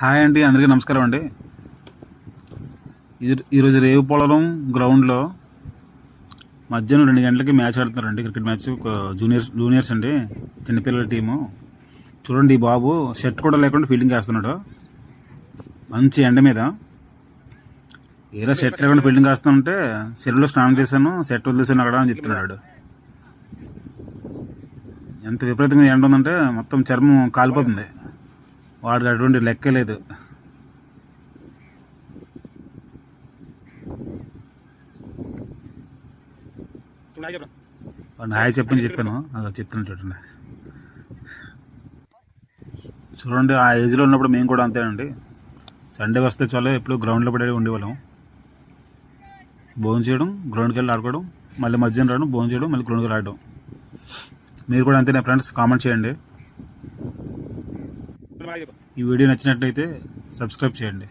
Hi అండి అందరికీ నమస్కారం అండి. ఈరోజు ఈరోజు రేవుపోలవరం గ్రౌండ్లో మధ్యాహ్నం రెండు గంటలకి మ్యాచ్ ఆడుతున్నారండి క్రికెట్ మ్యాచ్. జూనియర్స్ జూనియర్స్ అండి చిన్నపిల్లల టీము. చూడండి ఈ బాబు షర్ట్ కూడా లేకుండా ఫీల్డింగ్ వేస్తున్నాడు. మంచి ఎండ మీద. ఏదో షర్ట్ లేకుండా ఫీల్డింగ్ వేస్తానంటే చెరువులో స్నానం చేశాను షర్ట్ వదిలేసాను అక్కడ అని చెప్తున్నాడు ఎంత విపరీతంగా ఎండ ఉందంటే మొత్తం చర్మం కాలిపోతుంది. వాడికి అటువంటి లెక్క లేదు వాడిని హాయ్ చెప్పని చెప్పాను. అలా చెప్తున్నాను చూడండి చూడండి ఆ ఏజ్లో ఉన్నప్పుడు మేము కూడా అంతేనండి. సండే వస్తే చాలు ఎప్పుడు గ్రౌండ్లో పడే ఉండేవాళ్ళం. భోజనం చేయడం గ్రౌండ్కి వెళ్ళి ఆడుకోవడం మళ్ళీ మధ్యాహ్నం రావడం భోజనం చేయడం మళ్ళీ గ్రౌండ్కి వెళ్ళి ఆడడం. మీరు కూడా అంతేనా ఫ్రెండ్స్ కామెంట్ చేయండి. ఈ వీడియో నచ్చినట్లయితే సబ్స్క్రైబ్ చేయండి.